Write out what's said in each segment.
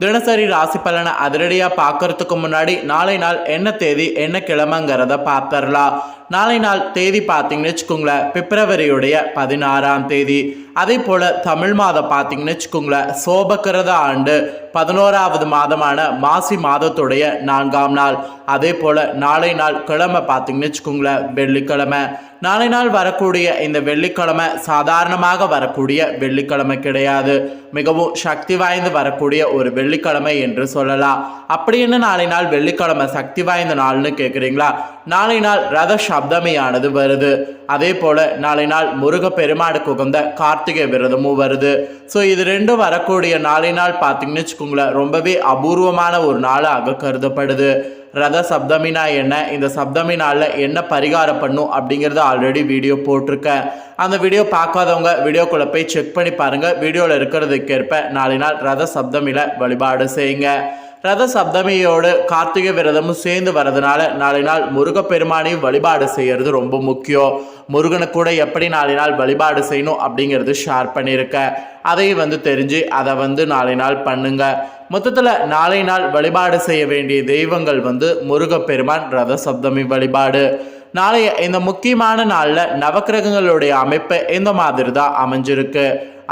தினசரி ராசி பலனை அதிரடியாக பார்க்கறதுக்கு முன்னாடி நாளை நாள் என்ன தேதி என்ன கிழமைங்கிறத பார்த்துடலாம். நாளை நாள் தேதி பார்த்தீங்கன்னு வச்சுக்கோங்களேன் பிப்ரவரியுடைய பதினாறாம் தேதி. அதே போல் தமிழ் மாதம் பார்த்தீங்கன்னு வச்சுக்கோங்களேன் சோபக்கிரத ஆண்டு பதினோராவது மாதமான மாசி மாதத்துடைய நான்காம் நாள். அதே போல் நாளை நாள் கிழமை பார்த்தீங்கன்னு வச்சுக்கோங்களேன் வெள்ளிக்கிழமை. நாளை நாள் வரக்கூடிய இந்த வெள்ளிக்கிழமை சாதாரணமாக வரக்கூடிய வெள்ளிக்கிழமை கிடையாது. மிகவும் சக்தி வாய்ந்து வரக்கூடிய ஒரு வெள்ளிக்கிழமை என்று சொல்லலாம். அப்படி என்ன நாளை நாள் வெள்ளிக்கிழமை சக்தி வாய்ந்த நாள்னு கேட்குறீங்களா நாளை நாள் ரத சப்தமியானது வருது. அதே போல நாளை நாள் முருகப்பெருமாடுக்கு உகந்த கார்த்திகை விரதமும் வருது. ஸோ இது ரெண்டும் வரக்கூடிய நாளை நாள் பார்த்தீங்கன்னு வச்சுக்கோங்களேன் ரொம்பவே அபூர்வமான ஒரு நாளாக கருதப்படுது. ரத சப்தமினா என்ன? இந்த சப்தமி நாளில் என்ன பரிகாரம் பண்ணும் அப்படிங்கிறத ஆல்ரெடி வீடியோ போட்டிருக்கேன். அந்த வீடியோ பார்க்காதவங்க வீடியோக்குள்ளே போய் செக் பண்ணி பாருங்கள் வீடியோவில் இருக்கிறதுக்கேற்ப நாளை நாள் ரத சப்தமியில் வழிபாடு செய்யுங்க. ரத சப்தமியோடு கார்த்திகை விரதமும் சேர்ந்து வரதுனால நாளை நாள் முருகப்பெருமானையும் வழிபாடு செய்யறது ரொம்ப முக்கியம். முருகனை கூட எப்படி நாளை நாள் வழிபாடு செய்யணும் அப்படிங்கிறது ஷேர் பண்ணியிருக்கேன் அதை வந்து தெரிஞ்சு அதை வந்து நாளை நாள் பண்ணுங்க. மொத்தத்தில் நாளை நாள் வழிபாடு செய்ய வேண்டிய தெய்வங்கள் வந்து முருகப்பெருமான் ரத சப்தமி வழிபாடு. நாளைய இந்த முக்கியமான நாளில் நவக்கிரகங்களுடைய அமைப்பு இந்த மாதிரி தான் அமைஞ்சிருக்கு?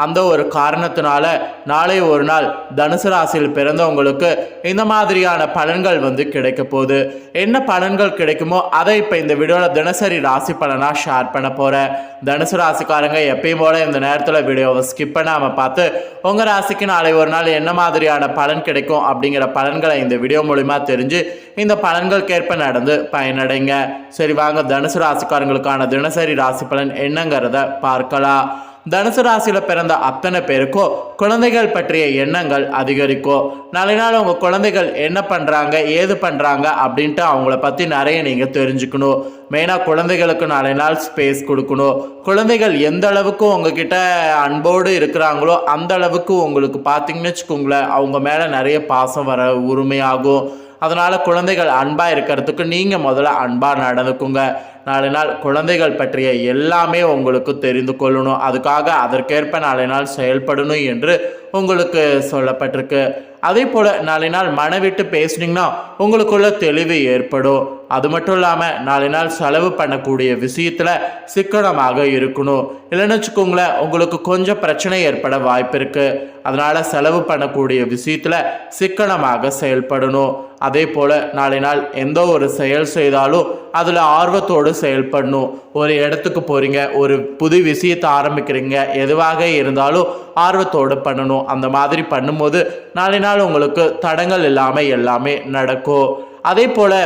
அந்த ஒரு காரணத்தினால நாளை ஒரு நாள் தனுசு ராசியில் பிறந்தவங்களுக்கு இந்த மாதிரியான பலன்கள் வந்து கிடைக்க போகுது. என்ன பலன்கள் கிடைக்குமோ அதை இப்போ இந்த வீடியோவில் தினசரி ராசி பலனாக ஷேர் பண்ண போகிறேன் தனுசு ராசிக்காரங்க எப்பயும் போல இந்த நேரத்தில் வீடியோவை ஸ்கிப் பண்ணாமல் பார்த்து உங்கள் ராசிக்கு நாளை ஒரு நாள் என்ன மாதிரியான பலன் கிடைக்கும் அப்படிங்கிற பலன்களை இந்த வீடியோ மூலிமா தெரிஞ்சு இந்த பலன்களுக்கேற்ப நடந்து பயனடைங்க. சரி வாங்க தனுசு ராசிக்காரங்களுக்கான தினசரி ராசி பலன் என்னங்கிறத பார்க்கலாம். தனுசு ராசியில் பிறந்த அத்தனை பேருக்கும் குழந்தைகள் பற்றிய எண்ணங்கள் அதிகரிக்கும் நாளை நாள் உங்கள் குழந்தைகள் என்ன பண்ணுறாங்க ஏது பண்ணுறாங்க அப்படின்ட்டு அவங்கள பற்றி நிறைய நீங்கள் தெரிஞ்சுக்கணும். மெயினாக குழந்தைகளுக்கு நாளை நாள் ஸ்பேஸ் கொடுக்கணும். குழந்தைகள் எந்த அளவுக்கு உங்ககிட்ட அன்போடு இருக்கிறாங்களோ அந்த அளவுக்கு உங்களுக்கு பார்த்தீங்கன்னு வச்சுக்கோங்களேன் அவங்க மேலே நிறைய பாசம் வர உரிமையாகும். அதனால் குழந்தைகள் அன்பாக இருக்கிறதுக்கு நீங்கள் முதல்ல அன்பாக நடந்துக்குங்க. நாளை நாள் குழந்தைகள் பற்றிய எல்லாமே உங்களுக்கு தெரிந்து கொள்ளணும். அதுக்காக அதற்கேற்ப நாளை நாள் செயல்படணும் என்று உங்களுக்கு சொல்லப்பட்டிருக்கு. அதே போல் நாளை நாள் மனவிட்டு பேசுனீங்கன்னா உங்களுக்குள்ள தெளிவு ஏற்படும். அது மட்டும் இல்லாமல் நாளை நாள் செலவு பண்ணக்கூடிய விஷயத்தில் சிக்கனமாக இருக்கணும். இல்லைன்னு வச்சுக்கோங்களேன் உங்களுக்கு கொஞ்சம் பிரச்சனை ஏற்பட வாய்ப்பு இருக்குது அதனால் செலவு பண்ணக்கூடிய விஷயத்தில் சிக்கனமாக செயல்படணும். அதே போல் நாளை நாள் எந்த ஒரு செயல் செய்தாலும் அதில் ஆர்வத்தோடு செயல்படணும். ஒரு இடத்துக்கு போகிறீங்க ஒரு புது விஷயத்தை ஆரம்பிக்கிறீங்க எதுவாக இருந்தாலும் ஆர்வத்தோடு பண்ணணும். அந்த மாதிரி பண்ணும்போது நாளை நாள் உங்களுக்கு தடங்கள் இல்லாமல் எல்லாமே நடக்கும். அதே போல்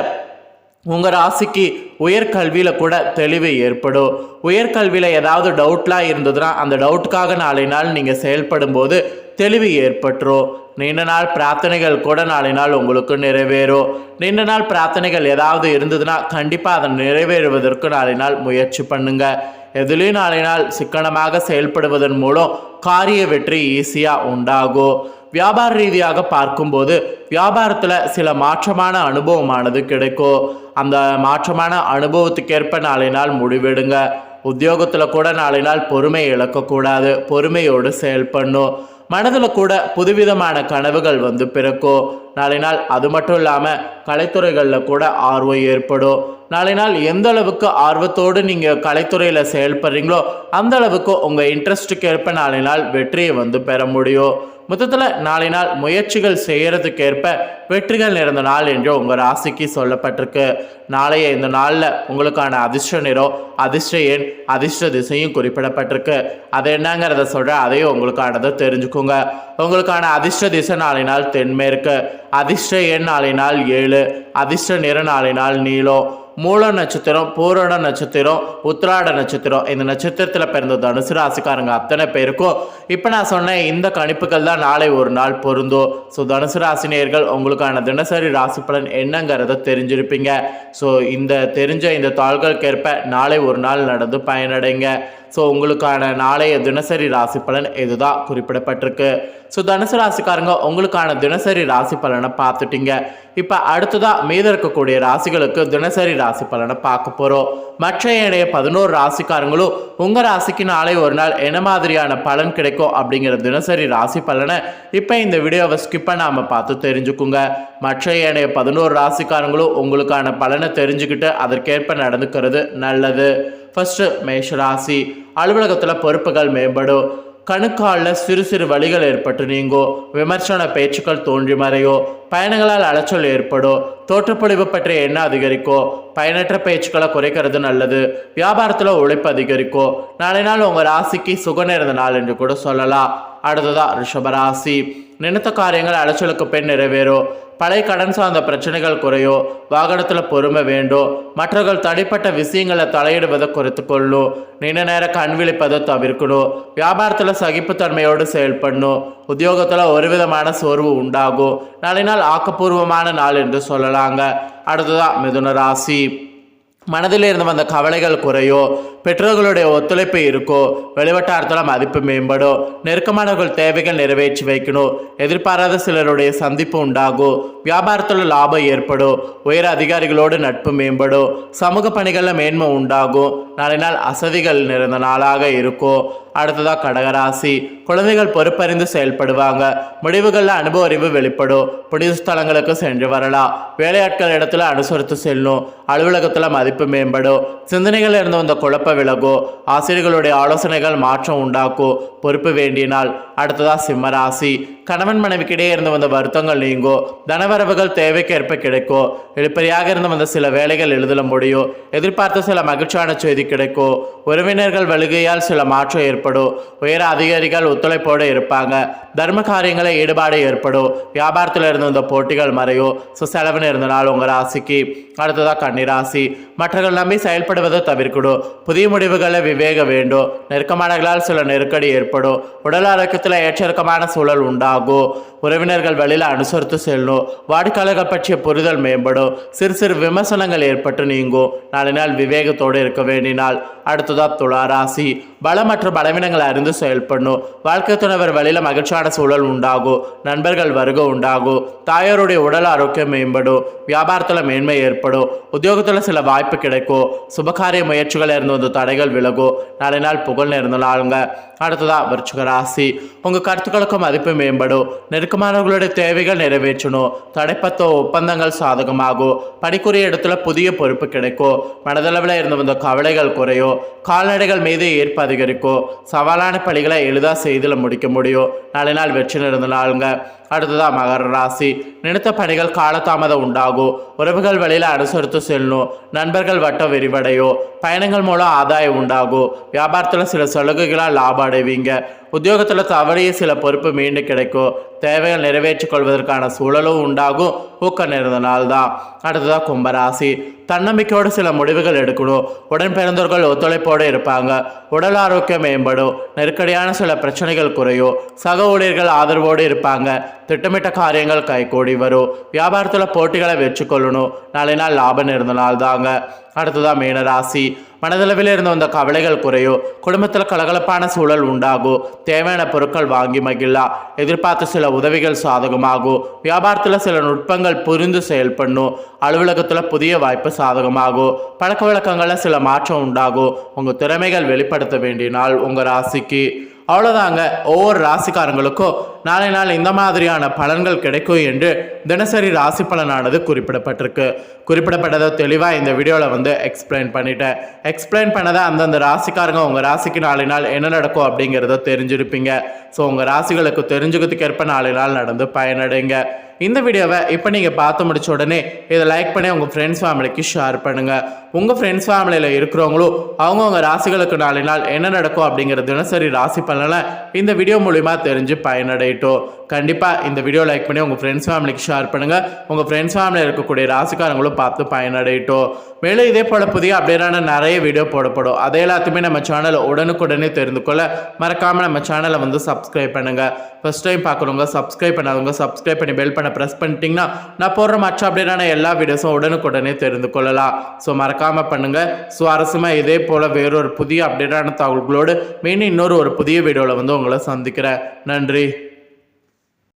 உங்கள் ராசிக்கு உயர்கல்வியில் கூட தெளிவு ஏற்படும். உயர்கல்வியில் ஏதாவது டவுட்லாம் இருந்ததுன்னா அந்த டவுட்டுக்காக நாளை நாள் நீங்கள் செயல்படும் போது தெளிவு ஏற்பட்டுரும். நீண்ட நாள் பிரார்த்தனைகள் கூட நாளை நாள் உங்களுக்கு நிறைவேறும். நீண்ட நாள் பிரார்த்தனைகள் ஏதாவது இருந்ததுன்னா கண்டிப்பாக அதை நிறைவேறுவதற்கு நாளை நாள் முயற்சி பண்ணுங்க. எதுலேயும் நாளை நாள் சிக்கனமாக செயல்படுவதன் மூலம் காரிய வெற்றி ஈஸியாக உண்டாகும். வியாபார ரீதியாக பார்க்கும்போது வியாபாரத்தில் சில மாற்றமான அனுபவமானது கிடைக்கும். அந்த மாற்றமான அனுபவத்துக்கேற்ப நாளை நாள் முடிவெடுங்க. உத்தியோகத்தில் கூட நாளை நாள் பொறுமை இழக்கக்கூடாது. பொறுமையோடு செயல்படணும் மனதில் கூட புதுவிதமான கனவுகள் வந்து பிறக்கும். நாளை நாள் அது மட்டும் இல்லாமல் கலைத்துறைகளில் கூட ஆர்வம் ஏற்படும். நாளை நாள் எந்த அளவுக்கு ஆர்வத்தோடு நீங்கள் கலைத்துறையில் செயல்படுறீங்களோ அந்த அளவுக்கு உங்கள் இன்ட்ரெஸ்ட்டுக்கு ஏற்ப நாளை நாள் வெற்றியை வந்து பெற முடியும். மொத்தத்தில் நாளை நாள் முயற்சிகள் செய்கிறதுக்கேற்ப வெற்றிகள் நிறைந்த நாள் என்று உங்கள் ராசிக்கு சொல்லப்பட்டிருக்கு. நாளைய இந்த நாளில் உங்களுக்கான அதிர்ஷ்ட நிறம் அதிர்ஷ்ட எண் அதிர்ஷ்ட திசையும் குறிப்பிடப்பட்டிருக்கு. அது என்னங்கிறத சொல்கிற அதையும் உங்களுக்கானதை தெரிஞ்சுக்கோங்க. உங்களுக்கான அதிர்ஷ்ட திசை நாளை நாள் தென்மேற்கு அதிர்ஷ்ட எண் நாளை நாள் ஏழு அதிர்ஷ்ட நிற நாளை நாள் நீளம் மூல நட்சத்திரம் பூரண நட்சத்திரம் உத்திராட நட்சத்திரம். இந்த நட்சத்திரத்தில் பிறந்த தனுசு ராசிக்காரங்க அத்தனை பேருக்கும் இப்போ நான் சொன்ன இந்த கணிப்புகள் தான் நாளை ஒரு நாள் பொருந்தும். ஸோ தனுசு ராசினியர்கள் உங்களுக்கான தினசரி ராசி பலன் என்னங்கிறத தெரிஞ்சிருப்பீங்க. ஸோ இந்த தெரிஞ்ச இந்த தாள்களுக்கேற்ப நாளை ஒரு நாள் நடந்து பயனடைங்க. ஸோ உங்களுக்கான நாளைய தினசரி ராசி பலன் இதுதான் குறிப்பிடப்பட்டிருக்கு. ஸோ தனுசு ராசிக்காரங்க உங்களுக்கான தினசரி ராசி பலனை பார்த்துட்டீங்க. இப்போ அடுத்ததாக மீத இருக்கக்கூடிய ராசிகளுக்கு தினசரி ராசி பலனை பார்க்க போகிறோம் மற்ற ஏனைய பதினோரு ராசிக்காரங்களும் உங்கள் ராசிக்கு நாளை ஒரு நாள் என்ன மாதிரியான பலன் கிடைக்கும் அப்படிங்கிற தினசரி ராசி பலனை இப்போ இந்த வீடியோவை ஸ்கிப் பண்ணாமல் பார்த்து தெரிஞ்சுக்குங்க. மற்ற ஏனைய பதினோரு ராசிக்காரங்களும் உங்களுக்கான பலனை தெரிஞ்சுக்கிட்டு அதற்கேற்ப நடந்துக்கிறது நல்லது. ஃபர்ஸ்ட் மேஷ ராசி அலுவலகத்தில் பொறுப்புகள் மேம்படும் கணுக்காலில் சிறு சிறு வழிகள் ஏற்பட்டு நீங்கும் விமர்சன பேச்சுக்கள் தோன்றி மறையோ. பயணங்களால் அலைச்சல் ஏற்படும் தோற்றப்பொழிவு பற்றிய எண்ணம் அதிகரிக்கும் பயனற்ற பேச்சுக்களை குறைக்கிறது நல்லது. வியாபாரத்தில் உழைப்பு அதிகரிக்கும் நாளை நாள் உங்கள் ராசிக்கு சுக நேர்ந்த நாள் என்று கூட சொல்லலாம். அடுத்ததாக ரிஷபராசி நினைத்த காரியங்கள் அலைச்சலுக்கு பின் நிறைவேறும் பழைய கடன் சார்ந்த பிரச்சனைகள் குறையும் வாகனத்தில் பொறுமை வேண்டும் மற்றவர்கள் தனிப்பட்ட விஷயங்களை தலையிடுவதை குறைத்து கொள்ளும் நீண்ட நேரம் கண் விழிப்பதை தவிர்க்கணும் வியாபாரத்தில் சகிப்புத்தன்மையோடு செயல்படணும் உத்தியோகத்தில் ஒரு விதமான சோர்வு உண்டாகும் நாளை நாள் ஆக்கப்பூர்வமான நாள் என்று சொல்லலாங்க. அடுத்ததான் மிதுன ராசி. மனதில் இருந்து வந்த கவலைகள் குறையோ பெற்றோர்களுடைய ஒத்துழைப்பு இருக்கோ வெளிவட்டாரத்தில் மதிப்பு மேம்படும் நெருக்கமானவர்கள் தேவைகள் நிறைவேற்றி வைக்கணும் எதிர்பாராத சிலருடைய சந்திப்பு உண்டாகும் வியாபாரத்தில் லாபம் ஏற்படும் உயர் அதிகாரிகளோடு நட்பு மேம்படும் சமூக பணிகளில் மேன்மை உண்டாகும் நாளை நாள் அசதிகள் நிறைந்த நாளாக இருக்கும் அடுத்ததாக கடகராசி குழந்தைகள் பொறுப்பறிந்து செயல்படுவாங்க முடிவுகளில் அனுபவ அறிவு வெளிப்படும் புனித ஸ்தலங்களுக்கு சென்று வரலாம் வேலையாட்கள் இடத்துல அனுசரித்து செல்லும் அலுவலகத்தில் மதிப்பு மேம்படும் சிந்தனைகள் இருந்து வந்த குழப்ப விலகும் ஆசிரியர்களுடைய ஆலோசனைகள் மாற்றம் உண்டாக்கும் பொறுப்பு வேண்டினால் அடுத்ததா சிம்மராசி கணவன் மனைவிக்கிடையே இருந்து வந்த வருத்தங்கள் நீங்கும் தனவரவுகள் தேவைக்கேற்ப கிடைக்கும் இழுப்பறியாக இருந்து வந்த சில வேலைகள் எழுதல முடியும் எதிர்பார்த்த சில மகிழ்ச்சியான செய்தி கிடைக்கும் உறவினர்கள் வலுகையால் சில மாற்றம் ஏற்படும் உயர அதிகாரிகள் ஒத்துழைப்போடு இருப்பாங்க தர்ம காரியங்களை ஈடுபாடு ஏற்படும் வியாபாரத்தில் இருந்து வந்த போட்டிகள் மறையும் ஸோ செலவுன்னு இருந்த நாள் உங்கள் ராசிக்கு அடுத்ததாக கன்னிராசி மற்றவர்கள் நம்பி செயல்படுவதை தவிர்க்கணும் புதிய முடிவுகளை விவேக வேண்டும் நெருக்கமானங்களால் சில நெருக்கடி ஏற்படும் உடல் ஆரோக்கியத்தில் ஏற்றிறக்கமான சூழல் உண்டாகும் உறவினர்கள் வழியில் அனுசரித்து செல்லும் வாடிக்கையாளர்கள் பற்றிய புரிதல் மேம்படும். சிறு சிறு விமர்சனங்கள் ஏற்பட்டு நீங்கும் நாளை நாள் விவேகத்தோடு இருக்க வேண்டினால் அடுத்ததா துளாராசி பலம் மற்றும் பலவீனங்களை அறிந்து செயல்படணும். வாழ்க்கை துணவர் வழியில் மகிழ்ச்சியான சூழல் உண்டாகும். நண்பர்கள் வருகை உண்டாகும். தாயாருடைய உடல் ஆரோக்கியம் மேம்படும். வியாபாரத்தில் மேன்மை ஏற்படும். உத்தியோகத்தில் சில வாய்ப்பு கிடைக்கும். சுபகாரிய முயற்சிகள் இருந்து வந்த தடைகள் விலகும். நாளை நாள் புகழ் நேர்ந்த நாளுங்க. அடுத்ததா விருச்சிக ராசி. உங்கள் கருத்துக்களுக்கும் மதிப்பு மேம்படும். நெருக்கமானவர்களுடைய தேவைகள் நிறைவேற்றணும். தடைப்பத்த ஒப்பந்தங்கள் சாதகமாகும். பணிக்குரிய இடத்துல புதிய பொறுப்பு கிடைக்கும். மனதளவில் இருந்து வந்த கவலைகள் குறையும். கால்நடைகள் மீது ஈர்ப்பு அதிகரிக்கும். சவாலான பணிகளை எளிதாக செய்தில் முடிக்க முடியும். நாளை நாள் வெற்றி நிறந்த அடுத்ததாக அடுத்ததா மகர ராசி நினைத்த பணிகள் காலதாமதம் உண்டாகும் உறவுகள் வழியில் அனுசரித்து செல்லணும் நண்பர்கள் வட்டம் விரிவடையும் பயணங்கள் மூலம் ஆதாயம் உண்டாகும் வியாபாரத்தில் சில சலுகைகளால் லாபம் அடைவீங்க உத்தியோகத்தில் தவறிய சில பொறுப்பு மீண்டும் கிடைக்கும் தேவைகள் நிறைவேற்றிக் கொள்வதற்கான சூழலும் உண்டாகும் ஊக்கம் நிறைந்த நாள் தான் அடுத்ததாக கும்பராசி தன்னம்பிக்கையோடு சில முடிவுகள் எடுக்கணும் உடன் பிறந்தவர்கள் ஒத்துழைப்போடு இருப்பாங்க உடல் ஆரோக்கியம் மேம்படும் நெருக்கடியான சில பிரச்சனைகள் குறையும் சக ஊழியர்கள் ஆதரவோடு இருப்பாங்க திட்டமிட்ட காரியங்கள் கைகூடி வரும். வியாபாரத்தில் போட்டிகளை வச்சுக்கொள்ளணும் கொள்ளணும் நாளை நாள் லாபம் இருந்த நாள் தாங்க. மீன மீனராசி. மனதளவில் இருந்து வந்த கவலைகள் குறையும். குடும்பத்தில் கலகலப்பான சூழல் உண்டாகும். தேவையான பொருட்கள் வாங்கி மகிழலாம். எதிர்பார்த்த சில உதவிகள் சாதகமாகும். வியாபாரத்தில் சில நுட்பங்கள் புரிந்து செயல்படணும். அலுவலகத்தில் புதிய வாய்ப்பு சாதகமாகும். பழக்க வழக்கங்களில் சில மாற்றம் உண்டாகும். உங்கள் திறமைகள் வெளிப்படுத்த வேண்டினால் உங்கள் ராசிக்கு. அவ்வளோதாங்க ஒவ்வொரு ராசிக்காரங்களுக்கும் நாளை நாள் இந்த மாதிரியான பலன்கள் கிடைக்கும் என்று தினசரி ராசி பலனானது குறிப்பிடப்பட்டிருக்கு. குறிப்பிடப்பட்டதை தெளிவாக இந்த வீடியோவில் வந்து எக்ஸ்பிளைன் பண்ணிட்டேன். எக்ஸ்பிளைன் பண்ணதை அந்தந்த ராசிக்காரங்க உங்கள் ராசிக்கு நாளை நாள் என்ன நடக்கும் அப்படிங்கிறத தெரிஞ்சிருப்பீங்க. ஸோ உங்கள் ராசிகளுக்கு தெரிஞ்சுக்கிறதுக்கேற்ப நாளை நாள் நடந்து பயனடைங்க. இந்த வீடியோவை இப்போ நீங்கள் பார்த்து முடிச்ச உடனே இதை லைக் பண்ணி உங்கள் ஃப்ரெண்ட்ஸ் ஃபேமிலிக்கு ஷேர் பண்ணுங்கள் உங்கள் ஃப்ரெண்ட்ஸ் ஃபேமிலியில் இருக்கிறவங்களும் அவங்கவுங்க ராசிகளுக்கு நாளை நாள் என்ன நடக்கும் அப்படிங்கிற தினசரி ராசி பலனை இந்த வீடியோ மூலிமா தெரிஞ்சு பயனடையட்டும். கண்டிப்பாக இந்த வீடியோ லைக் பண்ணி உங்கள் ஃப்ரெண்ட்ஸ் ஃபேமிலிக்கு ஷேர் பண்ணுங்கள் உங்கள் ஃப்ரெண்ட்ஸ் ஃபேமிலியில் இருக்கக்கூடிய ராசிக்காரங்களும் பார்த்து பயனடையட்டும். மேலும் இதே போல் புதிய அப்டேட்டான நிறைய வீடியோ போடப்படும். அதை எல்லாத்தையுமே நம்ம சேனலை உடனுக்குடனே தெரிந்து கொள்ள மறக்காமல் நம்ம சேனலை வந்து சப்ஸ்கிரைப் பண்ணுங்கள் ஃபஸ்ட் டைம் பார்க்குறவங்க சப்ஸ்கிரைப் பண்ணாதவங்க சப்ஸ்கிரைப் பண்ணி பெல் பண்ண ப்ரெஸ் பண்ணிட்டீங்கன்னா நான் போடுற மற்ற அப்டேட்டான எல்லா வீடியோஸும் உடனுக்குடனே தெரிந்து கொள்ளலாம். ஸோ மறக்காமல் பண்ணுங்கள் சுவாரஸ்யமாக இதே போல் வேறொரு புதிய அப்டேட்டான தகவல்களோடு மீண்டும் இன்னொரு ஒரு புதிய வீடியோவில் வந்து உங்களை சந்திக்கிறேன். நன்றி.